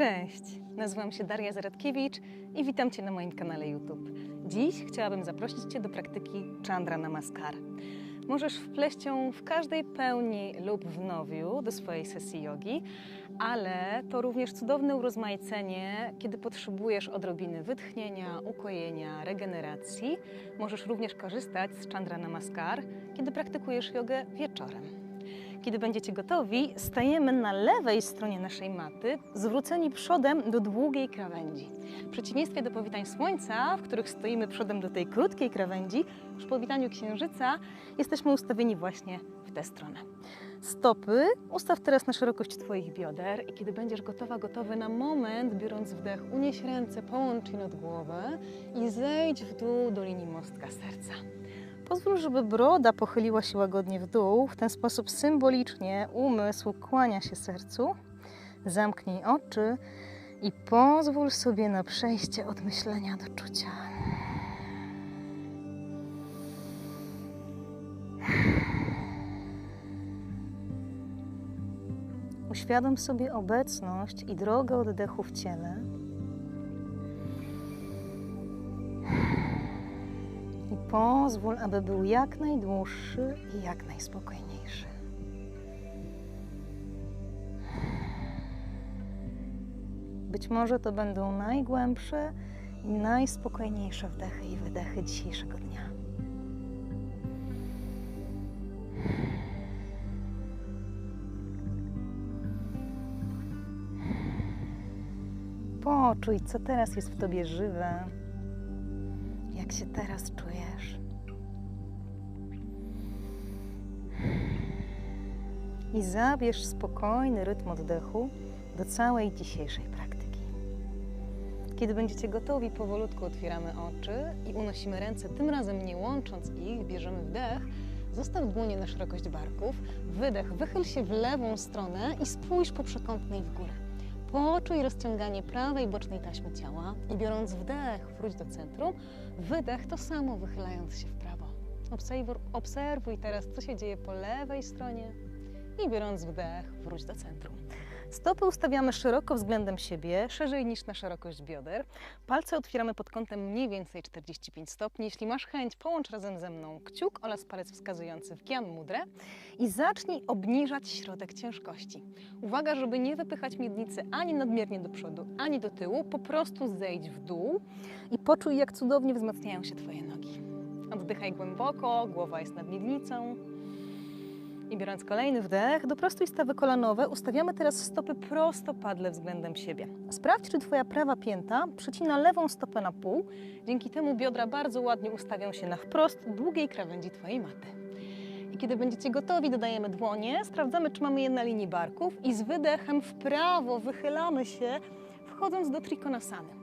Cześć, nazywam się Daria Zaradkiewicz i witam Cię na moim kanale YouTube. Dziś chciałabym zaprosić Cię do praktyki Chandra Namaskar. Możesz wpleść ją w każdej pełni lub w nowiu do swojej sesji jogi, ale to również cudowne urozmaicenie, kiedy potrzebujesz odrobiny wytchnienia, ukojenia, regeneracji. Możesz również korzystać z Chandra Namaskar, kiedy praktykujesz jogę wieczorem. Kiedy będziecie gotowi, stajemy na lewej stronie naszej maty, zwróceni przodem do długiej krawędzi. W przeciwieństwie do powitań słońca, w których stoimy przodem do tej krótkiej krawędzi, przy powitaniu księżyca jesteśmy ustawieni właśnie w tę stronę. Stopy ustaw teraz na szerokość Twoich bioder i kiedy będziesz gotowa, gotowy na moment, biorąc wdech, unieś ręce, połącz je nad głowę i zejdź w dół do linii mostka serca. Pozwól, żeby broda pochyliła się łagodnie w dół. W ten sposób symbolicznie umysł kłania się sercu. Zamknij oczy i pozwól sobie na przejście od myślenia do czucia. Uświadom sobie obecność i drogę oddechu w ciele. Pozwól, aby był jak najdłuższy i jak najspokojniejszy. Być może to będą najgłębsze i najspokojniejsze wdechy i wydechy dzisiejszego dnia. Poczuj, co teraz jest w tobie żywe, jak się teraz czujesz. I zabierz spokojny rytm oddechu do całej dzisiejszej praktyki. Kiedy będziecie gotowi, powolutku otwieramy oczy i unosimy ręce, tym razem nie łącząc ich, bierzemy wdech, zostaw dłonie na szerokość barków, wydech, wychyl się w lewą stronę i spójrz po przekątnej w górę. Poczuj rozciąganie prawej bocznej taśmy ciała i biorąc wdech, wróć do centrum, wydech to samo wychylając się w prawo. Obserwuj, obserwuj teraz, co się dzieje po lewej stronie i biorąc wdech, wróć do centrum. Stopy ustawiamy szeroko względem siebie, szerzej niż na szerokość bioder. Palce otwieramy pod kątem mniej więcej 45 stopni. Jeśli masz chęć, połącz razem ze mną kciuk oraz palec wskazujący w Gyan Mudrę i zacznij obniżać środek ciężkości. Uwaga, żeby nie wypychać miednicy ani nadmiernie do przodu, ani do tyłu, po prostu zejdź w dół i poczuj, jak cudownie wzmacniają się Twoje nogi. Oddychaj głęboko, głowa jest nad miednicą. I biorąc kolejny wdech, do prostej stawy kolanowe ustawiamy teraz stopy prostopadle względem siebie. Sprawdź, czy Twoja prawa pięta przycina lewą stopę na pół. Dzięki temu biodra bardzo ładnie ustawią się na wprost długiej krawędzi Twojej maty. I kiedy będziecie gotowi, dodajemy dłonie, sprawdzamy, czy mamy je na linii barków i z wydechem w prawo wychylamy się, wchodząc do trikonasany.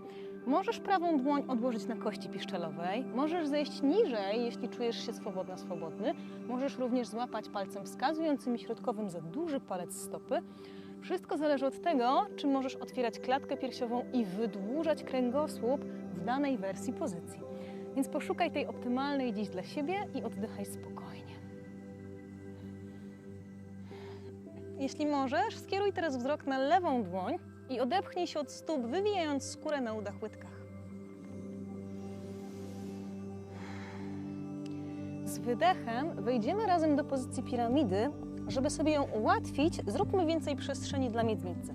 Możesz prawą dłoń odłożyć na kości piszczelowej, możesz zejść niżej, jeśli czujesz się swobodna, swobodny. Możesz również złapać palcem wskazującym i środkowym za duży palec stopy. Wszystko zależy od tego, czy możesz otwierać klatkę piersiową i wydłużać kręgosłup w danej wersji pozycji. Więc poszukaj tej optymalnej dziś dla siebie i oddychaj spokojnie. Jeśli możesz, skieruj teraz wzrok na lewą dłoń i odepchnij się od stóp, wywijając skórę na udach łydkach. Z wydechem wejdziemy razem do pozycji piramidy. Żeby sobie ją ułatwić, zróbmy więcej przestrzeni dla miednicy.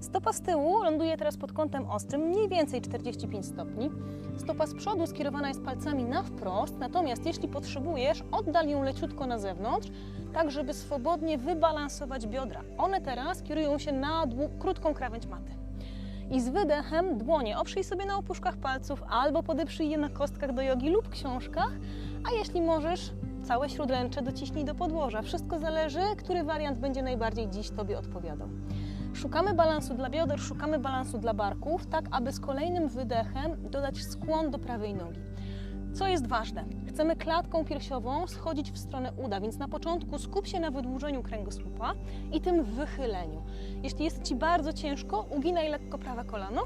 Stopa z tyłu ląduje teraz pod kątem ostrym, mniej więcej 45 stopni. Stopa z przodu skierowana jest palcami na wprost, natomiast jeśli potrzebujesz, oddal ją leciutko na zewnątrz, tak żeby swobodnie wybalansować biodra. One teraz kierują się na krótką krawędź maty. I z wydechem dłonie oprzyj sobie na opuszkach palców albo podeprzyj je na kostkach do jogi lub książkach, a jeśli możesz, całe śródręcze dociśnij do podłoża. Wszystko zależy, który wariant będzie najbardziej dziś Tobie odpowiadał. Szukamy balansu dla bioder, szukamy balansu dla barków, tak aby z kolejnym wydechem dodać skłon do prawej nogi. Co jest ważne? Chcemy klatką piersiową schodzić w stronę uda, więc na początku skup się na wydłużeniu kręgosłupa i tym wychyleniu. Jeśli jest Ci bardzo ciężko, uginaj lekko prawe kolano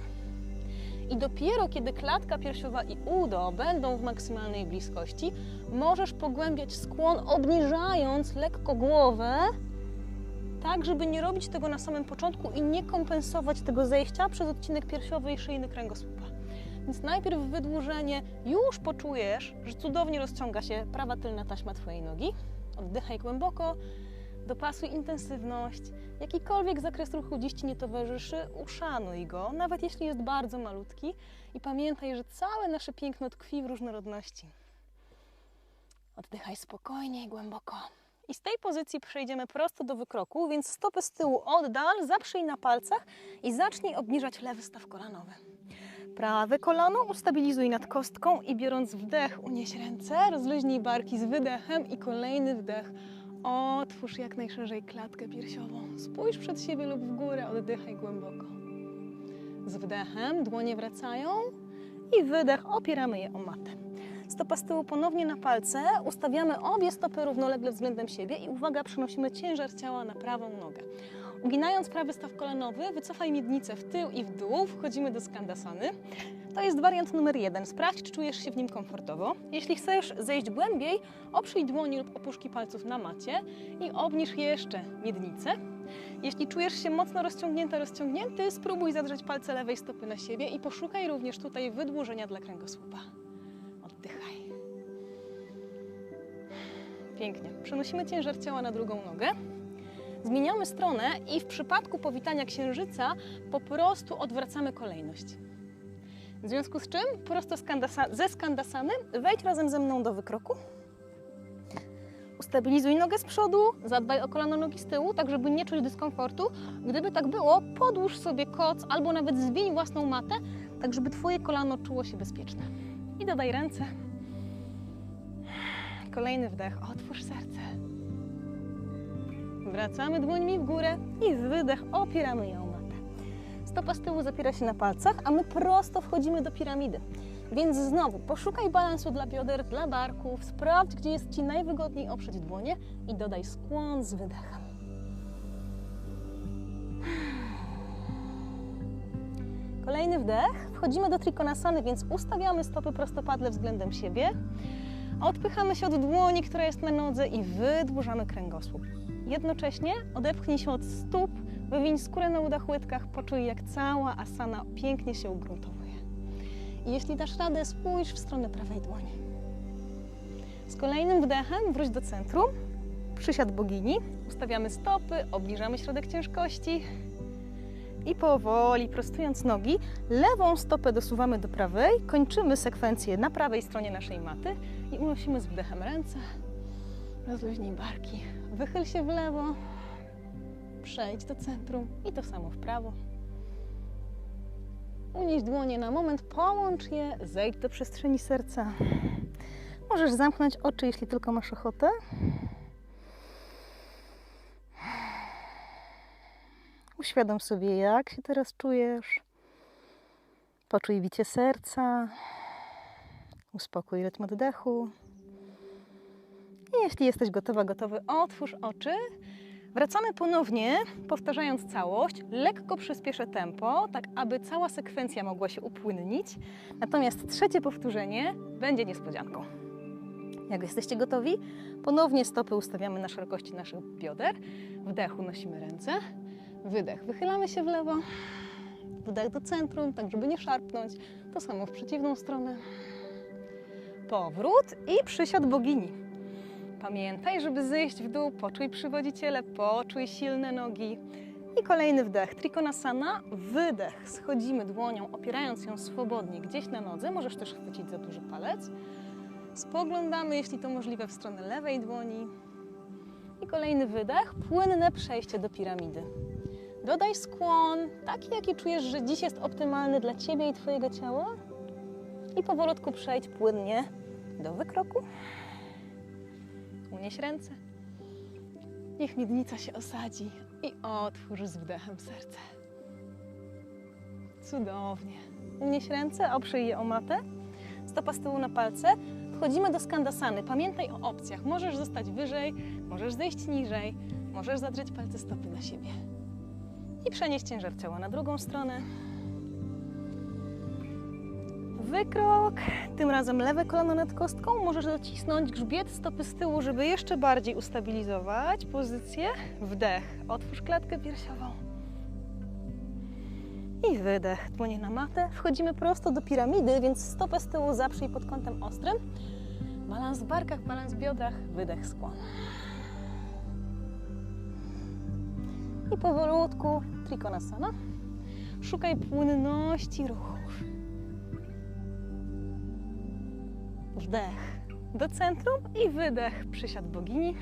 i dopiero kiedy klatka piersiowa i udo będą w maksymalnej bliskości, możesz pogłębiać skłon, obniżając lekko głowę tak żeby nie robić tego na samym początku i nie kompensować tego zejścia przez odcinek piersiowy i szyjny kręgosłupa. Więc najpierw wydłużenie, już poczujesz, że cudownie rozciąga się prawa tylna taśma Twojej nogi. Oddychaj głęboko, dopasuj intensywność. Jakikolwiek zakres ruchu dziś Ci nie towarzyszy, uszanuj go, nawet jeśli jest bardzo malutki. I pamiętaj, że całe nasze piękno tkwi w różnorodności. Oddychaj spokojnie i głęboko. I z tej pozycji przejdziemy prosto do wykroku, więc stopy z tyłu oddal, zaprzyj na palcach i zacznij obniżać lewy staw kolanowy. Prawe kolano ustabilizuj nad kostką i biorąc wdech unieś ręce, rozluźnij barki z wydechem i kolejny wdech. Otwórz jak najszerzej klatkę piersiową. Spójrz przed siebie lub w górę, oddychaj głęboko. Z wdechem dłonie wracają i wydech opieramy je o matę. Stopa z tyłu ponownie na palce, ustawiamy obie stopy równolegle względem siebie i uwaga, przenosimy ciężar ciała na prawą nogę. Uginając prawy staw kolanowy, wycofaj miednicę w tył i w dół, wchodzimy do skandasany. To jest wariant numer jeden. Sprawdź, czy czujesz się w nim komfortowo. Jeśli chcesz zejść głębiej, oprzyj dłoni lub opuszki palców na macie i obniż jeszcze miednicę. Jeśli czujesz się mocno rozciągnięta, rozciągnięty, spróbuj zadrzeć palce lewej stopy na siebie i poszukaj również tutaj wydłużenia dla kręgosłupa. Oddychaj. Pięknie. Przenosimy ciężar ciała na drugą nogę. Zmieniamy stronę i w przypadku powitania księżyca po prostu odwracamy kolejność. W związku z czym prosto skandasa ze skandasany wejdź razem ze mną do wykroku. Ustabilizuj nogę z przodu, zadbaj o kolano nogi z tyłu, tak żeby nie czuć dyskomfortu. Gdyby tak było, podłóż sobie koc albo nawet zwiń własną matę, tak żeby Twoje kolano czuło się bezpieczne. I dodaj ręce. Kolejny wdech, otwórz serce. Wracamy dłońmi w górę i wydech, opieramy ją o matę. Stopa z tyłu zapiera się na palcach, a my prosto wchodzimy do piramidy. Więc znowu poszukaj balansu dla bioder, dla barków, sprawdź, gdzie jest Ci najwygodniej oprzeć dłonie i dodaj skłon z wydechem. Kolejny wdech, wchodzimy do trikonasany, więc ustawiamy stopy prostopadle względem siebie. Odpychamy się od dłoni, która jest na nodze i wydłużamy kręgosłup. Jednocześnie odepchnij się od stóp, wywiń skórę na udach łydkach, poczuj jak cała asana pięknie się ugruntowuje. I jeśli dasz radę, spójrz w stronę prawej dłoni. Z kolejnym wdechem wróć do centrum, przysiad bogini, ustawiamy stopy, obniżamy środek ciężkości i powoli, prostując nogi, lewą stopę dosuwamy do prawej, kończymy sekwencję na prawej stronie naszej maty i unosimy z wdechem ręce, rozluźnij barki, wychyl się w lewo, przejdź do centrum i to samo w prawo. Unieś dłonie na moment, połącz je, zejdź do przestrzeni serca. Możesz zamknąć oczy, jeśli tylko masz ochotę. Uświadom sobie, jak się teraz czujesz. Poczuj bicie serca. Uspokój rytm oddechu. I jeśli jesteś gotowa, gotowy, otwórz oczy. Wracamy ponownie, powtarzając całość. Lekko przyspieszę tempo, tak aby cała sekwencja mogła się upłynnić. Natomiast trzecie powtórzenie będzie niespodzianką. Jak jesteście gotowi, ponownie stopy ustawiamy na szerokości naszych bioder. Wdech unosimy ręce. Wydech, wychylamy się w lewo. Wdech do centrum, tak żeby nie szarpnąć. To samo w przeciwną stronę. Powrót i przysiad bogini. Pamiętaj, żeby zejść w dół, poczuj przywodziciele, poczuj silne nogi. I kolejny wdech, trikonasana, wydech. Schodzimy dłonią, opierając ją swobodnie gdzieś na nodze. Możesz też chwycić za duży palec. Spoglądamy, jeśli to możliwe, w stronę lewej dłoni. I kolejny wydech, płynne przejście do piramidy. Dodaj skłon, taki jaki czujesz, że dziś jest optymalny dla Ciebie i Twojego ciała. I powolutku przejdź płynnie do wykroku. Unieś ręce. Niech miednica się osadzi i otwórz z wdechem serce. Cudownie. Unieś ręce, oprzyj je o matę. Stopa z tyłu na palce. Wchodzimy do skandasany. Pamiętaj o opcjach. Możesz zostać wyżej, możesz zejść niżej, możesz zadrzeć palce stopy na siebie. I przenieść ciężar ciała na drugą stronę. Wykrok, tym razem lewe kolano nad kostką. Możesz docisnąć grzbiet stopy z tyłu, żeby jeszcze bardziej ustabilizować pozycję. Wdech, otwórz klatkę piersiową. I wydech, dłonie na matę. Wchodzimy prosto do piramidy, więc stopę z tyłu zaprzyj pod kątem ostrym. Balans w barkach, balans w biodrach, wydech, skłon. I powolutku Trikonasana. Szukaj płynności ruchów. Wdech do centrum i wydech, przysiad bogini.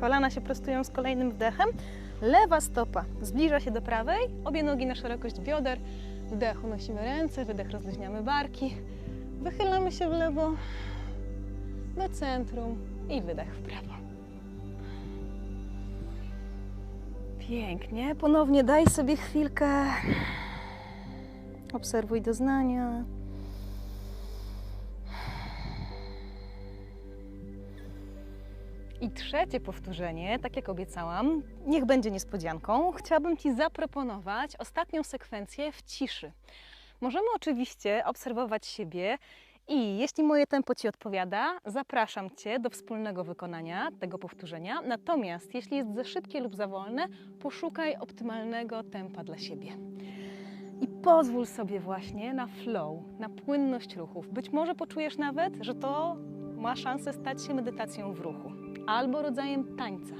Kolana się prostują z kolejnym wdechem. Lewa stopa zbliża się do prawej, obie nogi na szerokość bioder. Wdech unosimy ręce, wydech rozluźniamy barki. Wychylamy się w lewo, do centrum i wydech w prawo. Pięknie. Ponownie daj sobie chwilkę. Obserwuj doznania. I trzecie powtórzenie, tak jak obiecałam, niech będzie niespodzianką. Chciałabym Ci zaproponować ostatnią sekwencję w ciszy. Możemy oczywiście obserwować siebie i jeśli moje tempo Ci odpowiada, zapraszam Cię do wspólnego wykonania tego powtórzenia. Natomiast jeśli jest za szybkie lub za wolne, poszukaj optymalnego tempa dla siebie. I pozwól sobie właśnie na flow, na płynność ruchów. Być może poczujesz nawet, że to ma szansę stać się medytacją w ruchu albo rodzajem tańca.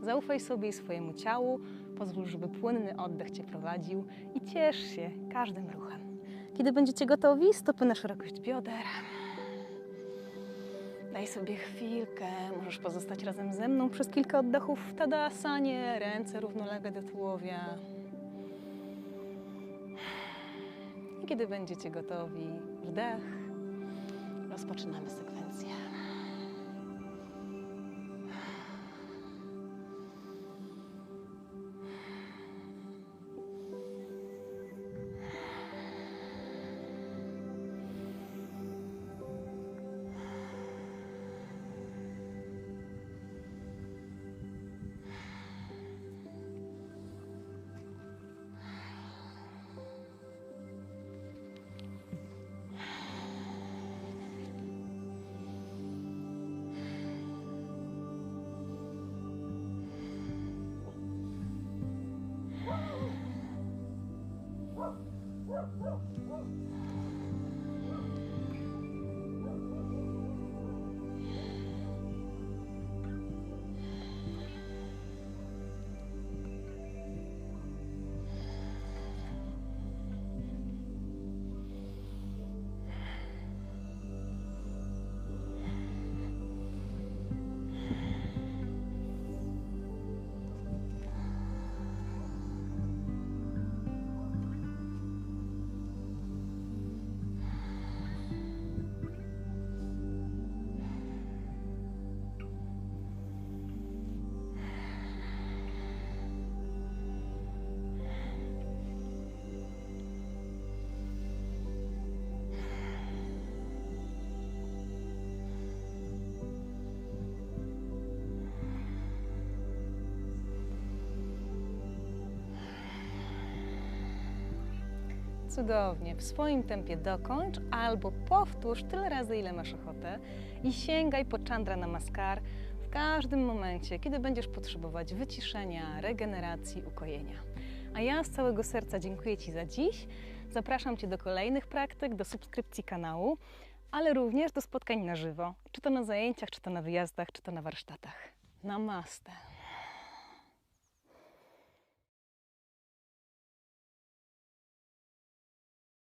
Zaufaj sobie i swojemu ciału, pozwól, żeby płynny oddech Cię prowadził i ciesz się każdym ruchem. Kiedy będziecie gotowi, stopy na szerokość bioder. Daj sobie chwilkę, możesz pozostać razem ze mną przez kilka oddechów w tadasanie, ręce równolegle do tułowia. I kiedy będziecie gotowi, wdech, rozpoczynamy sekwencję. Cudownie. W swoim tempie dokończ albo powtórz tyle razy, ile masz ochotę i sięgaj po Chandra Namaskar w każdym momencie, kiedy będziesz potrzebować wyciszenia, regeneracji, ukojenia. A ja z całego serca dziękuję Ci za dziś. Zapraszam Cię do kolejnych praktyk, do subskrypcji kanału, ale również do spotkań na żywo, czy to na zajęciach, czy to na wyjazdach, czy to na warsztatach. Namaste.